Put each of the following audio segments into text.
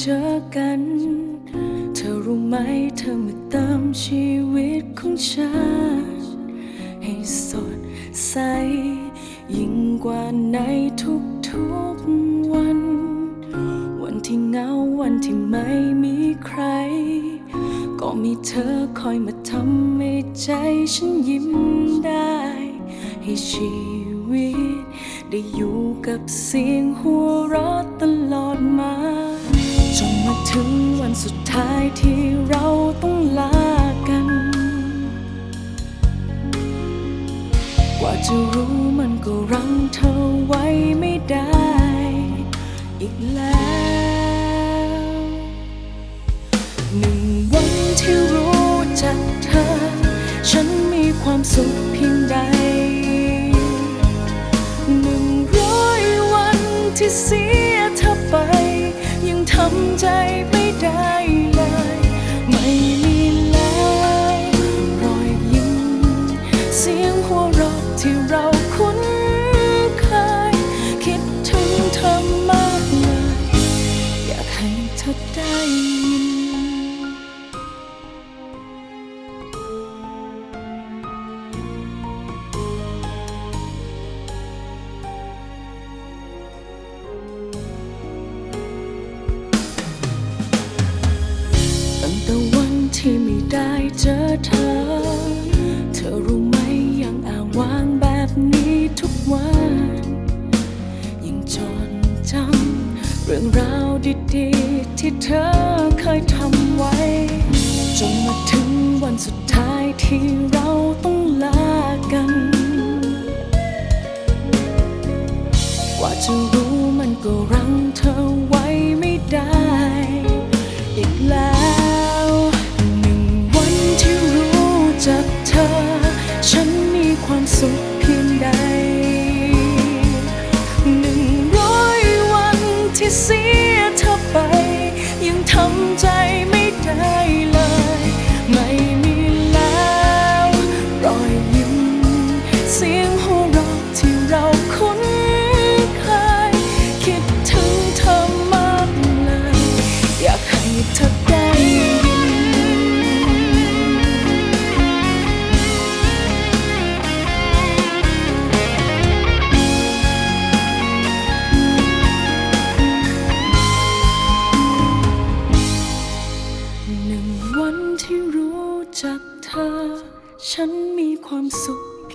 เจอกัน เธอรู้ไหมเธอมาเติมชีวิตของฉัน ให้สดใส ยิ่งกว่าในทุกๆวัน วันที่เหงาวันที่ไม่มีใคร ก็มีเธอคอยมาทำให้ใจฉันยิ้มได้ ให้ชีวิต ได้อยู่กับเสียงหัวเราะตลอด ถึงวันสุดท้ายที่เราต้องลากัน กว่าจะรู้มันก็รั้งเธอไว้ไม่ได้ อีกแล้ว หนึ่งวันที่รู้จักเธอ ฉันมีความสุขเพียงใดหนึ่งร้อยวันที่เสียำใจไม่ได้ เจอเธอ เธอรู้ไหมยังอ่างว่างแบบนี้ทุกวันยังจดจำเรื่องราวดีๆ ที่เธอเคยทำไว้ จนมาถึงวันสุดท้ายที่เราต้องลากันกว่าจะรู้มันก็รั้งเธอไว้ ฉันมีความสุขเพียงใดหนึ่งร้อยวันที่เสียเธอไป ยังทำใจไม่ได้เลย ไม่มีแล้ว รอยยิ้มเสียง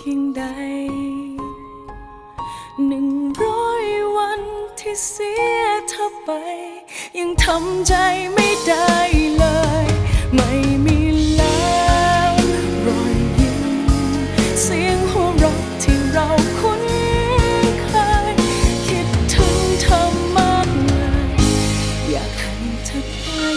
พียงใด หนึ่งร้อยวันที่เสียเธอไป ยังทำใจไม่ได้เลย ไม่มีแล้วรอยยิ้มเสียงหัวเราะที่เราคุ้นเคย คิดถึงเธอมากเลยอยากให้เธอได้